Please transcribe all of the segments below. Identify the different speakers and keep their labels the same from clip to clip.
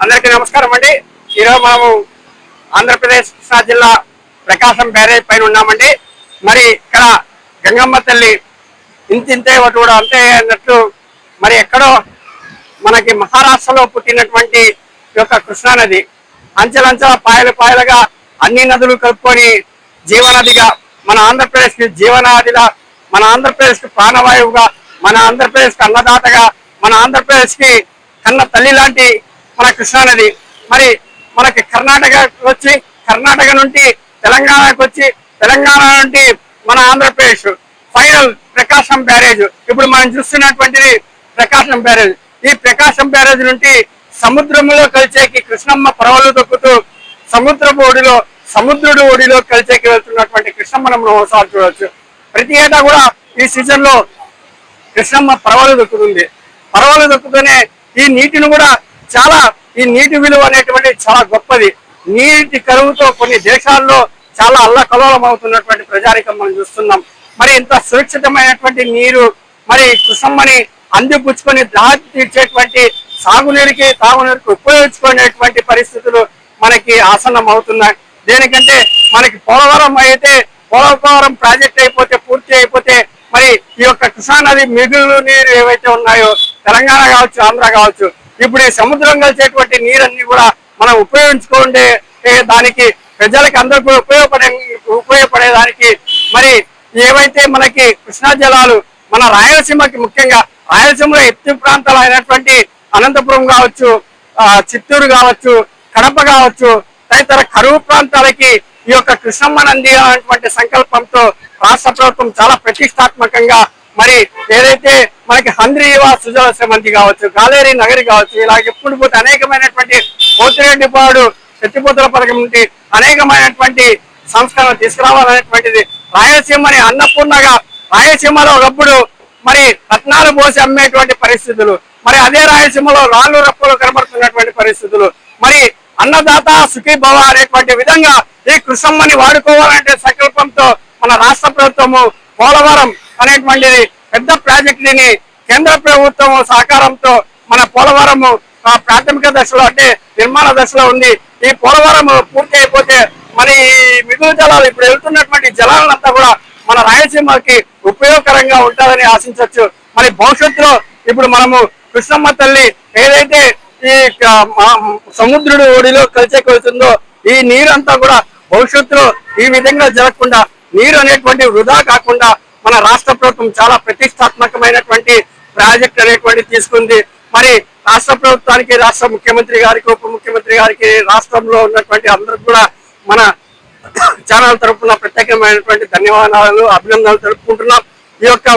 Speaker 1: అందరికీ నమస్కారం అండి. ఈరోజు మనము ఆంధ్రప్రదేశ్ కృష్ణా జిల్లా ప్రకాశం బ్యారేజ్ పైన ఉన్నామండి. మరి ఇక్కడ గంగమ్మ తల్లి ఇంతింతే ఒకటి కూడా అంతే అన్నట్లు మరి ఎక్కడో మనకి మహారాష్ట్రలో పుట్టినటువంటి యొక్క కృష్ణానది అంచెలంచెల పాయలు పాయలుగా అన్ని నదులు కలుపుకొని జీవనదిగా మన ఆంధ్రప్రదేశ్కి జీవనాదిగా మన ఆంధ్రప్రదేశ్కి ప్రాణవాయువుగా మన ఆంధ్రప్రదేశ్కి అన్నదాతగా మన ఆంధ్రప్రదేశ్కి కన్న తల్లి లాంటి మన కృష్ణా నది. మరి మనకి కర్ణాటక వచ్చి కర్ణాటక నుండి తెలంగాణకు వచ్చి తెలంగాణ నుండి మన ఆంధ్రప్రదేశ్. ఫైనల్ ప్రకాశం బ్యారేజ్. ఇప్పుడు మనం చూస్తున్నటువంటిది ప్రకాశం బ్యారేజ్. ఈ ప్రకాశం బ్యారేజ్ నుండి సముద్రంలో కలిసేకి కృష్ణమ్మ పరవలు దొక్కుతూ సముద్రపు ఒడిలో సముద్రుడు ఒడిలో కలిసేకి వెళ్తున్నటువంటి కృష్ణమ్మ ఒకసారి చూడవచ్చు. ప్రతి ఏటా కూడా ఈ సీజన్లో కృష్ణమ్మ పరవలు దొక్కుతుంది పరవలు దొక్కుతూనే ఈ నీటిని కూడా చాలా ఈ నీటి విలువ అనేటువంటి చాలా గొప్పది. నీటి కరువుతో కొన్ని దేశాల్లో చాలా అల్లకలోలం అవుతున్నటువంటి ప్రజారికం మనం చూస్తున్నాం. మరి ఇంత సురక్షితమైనటువంటి నీరు మరి కృష్ణమ్మని అందిపుచ్చుకొని దారి తీర్చేటువంటి సాగునీరుకి తాగునీరుకి ఉపయోగించుకునేటువంటి పరిస్థితులు మనకి ఆసన్నం అవుతున్నాయి దేనికంటే మనకి పోలవరం అయితే పోలవరం ప్రాజెక్ట్ అయిపోతే పూర్తి అయిపోతే మరి ఈ యొక్క కృష్ణానది మిగులు నీరు ఏవైతే ఉన్నాయో తెలంగాణ కావచ్చు ఆంధ్ర కావచ్చు ఇప్పుడు ఈ సముద్రం కలిసేటువంటి నీరన్నీ కూడా మనం ఉపయోగించుకోండి దానికి ప్రజలకు అందరికీ కూడా ఉపయోగపడే ఉపయోగపడేదానికి మరి ఏవైతే మనకి కృష్ణా జలాలు మన రాయలసీమకి ముఖ్యంగా రాయలసీమలో ఎత్తు ప్రాంతాలు అయినటువంటి అనంతపురం కావచ్చు ఆ, చిత్తూరు కావచ్చు కడప కావచ్చు తదితర కరువు ప్రాంతాలకి ఈ యొక్క కృష్ణమ్మ నంది అనేటువంటి సంకల్పంతో రాష్ట్ర ప్రభుత్వం చాలా ప్రతిష్టాత్మకంగా మరి ఏదైతే మనకి హంద్రీవా సుజల కావచ్చు గాలేరి నగరి కావచ్చు ఇలా ఎప్పుడు పోతే అనేకమైనటువంటి పోతిరెడ్డిపాడు ఎత్తిపోతల పథకం నుండి అనేకమైనటువంటి సంస్కరణ తీసుకురావాలనేటువంటిది రాయలసీమని అన్నపూర్ణగా రాయలసీమలో ఒకప్పుడు మరి రత్నాలు పోసి అమ్మేటువంటి పరిస్థితులు మరి అదే రాయలసీమలో రాళ్ళు రప్పలు కనబడుతున్నటువంటి పరిస్థితులు మరి అన్నదాత సుఖీ భవ అనేటువంటి విధంగా ఈ కృషమ్మని వాడుకోవాలంటే సంకల్పంతో మన రాష్ట్ర ప్రభుత్వము పోలవరం అనేటువంటిది పెద్ద ప్రాజెక్టుని కేంద్ర ప్రభుత్వం సహకారంతో మన పోలవరము ఆ ప్రాథమిక దశలో అంటే నిర్మాణ దశలో ఉంది. ఈ పోలవరం పూర్తి అయిపోతే మరి మిగులు జలాలు ఇప్పుడు వెళ్తున్నటువంటి జలాలంతా కూడా మన రాయలసీమకి ఉపయోగకరంగా ఉంటుందని ఆశించవచ్చు. మరి భవిష్యత్తులో ఇప్పుడు మనము కృష్ణమ్మ తల్లి ఏదైతే ఈ సముద్రుడు ఒడిలో కలిసేకొలుతుందో ఈ నీరంతా కూడా భవిష్యత్తులో ఈ విధంగా జరగకుండా నీరు అనేటువంటి వృధా కాకుండా మన రాష్ట్ర ప్రభుత్వం చాలా ప్రతిష్టాత్మకమైనటువంటి ప్రాజెక్ట్ అనేటువంటి తీసుకుంది. మరి రాష్ట్ర ప్రభుత్వానికి రాష్ట్ర ముఖ్యమంత్రి గారికి ఉప ముఖ్యమంత్రి గారికి రాష్ట్రంలో ఉన్నటువంటి అందరికి కూడా మన ఛానల్ తరపున ప్రత్యేకమైనటువంటి ధన్యవాదాలు అభినందనలు తెలుపుకుంటున్నాం. ఈ యొక్క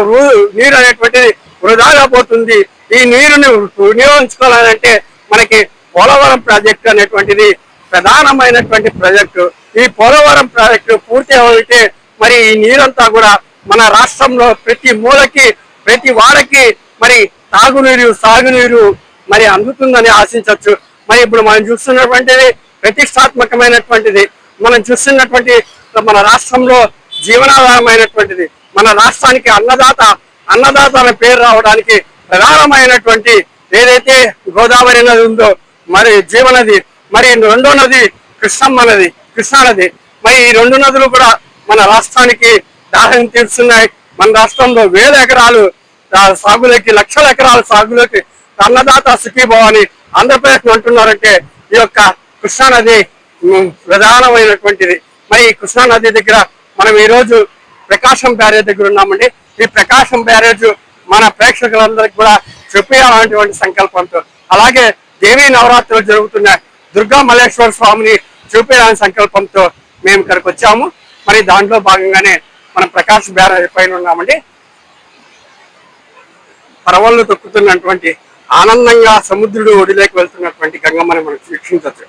Speaker 1: నీరు అనేటువంటిది వృధాగా పోతుంది. ఈ నీరుని వినియోగించుకోవాలంటే మనకి పోలవరం ప్రాజెక్టు అనేటువంటిది ప్రధానమైనటువంటి ప్రాజెక్టు. ఈ పోలవరం ప్రాజెక్టు పూర్తి అయితే మరి ఈ నీరంతా కూడా మన రాష్ట్రంలో ప్రతి మూలకి ప్రతి వాడకి మరి తాగునీరు సాగునీరు మరి అందుతుందని ఆశించవచ్చు. మరి ఇప్పుడు మనం చూస్తున్నటువంటిది ప్రతిష్టాత్మకమైనటువంటిది. మనం చూస్తున్నటువంటి మన రాష్ట్రంలో జీవనాధారమైనటువంటిది. మన రాష్ట్రానికి అన్నదాత అన్నదాత అనే పేరు రావడానికి ప్రధానమైనటువంటి ఏదైతే గోదావరి నది ఉందో మరి జీవనది మరి రెండో నది కృష్ణమ్మ నది కృష్ణానది మరి ఈ రెండు నదులు కూడా మన రాష్ట్రానికి దాహం తీరుస్తున్నాయి. మన రాష్ట్రంలో వేల ఎకరాలు సాగులోకి లక్షల ఎకరాల సాగులోకి అన్నదాత సుఖీభవాని ఆంధ్రప్రదేశ్ అంటున్నారంటే ఈ యొక్క కృష్ణా నది ప్రధానమైనటువంటిది. మరి ఈ కృష్ణా నది దగ్గర మనం ఈ రోజు ప్రకాశం బ్యారేజ్ దగ్గర ఉన్నామండి. ఈ ప్రకాశం బ్యారేజ్ మన ప్రేక్షకులందరికీ కూడా చూపించాలనేటువంటి సంకల్పంతో అలాగే దేవీ నవరాత్రులు జరుగుతున్న దుర్గా మల్లేశ్వర స్వామిని చూపించాలనే సంకల్పంతో మేము ఇక్కడికి వచ్చాము. మరి దాంట్లో భాగంగానే మనం ప్రకాశ్ బ్యారేజ్ పైన ఉన్నామండి. పరవళ్ళు తొక్కుతున్నటువంటి ఆనందంగా సముద్రుడు ఒడిలోకి వెళ్తున్నటువంటి గంగమ్మని మనం వీక్షించవచ్చు.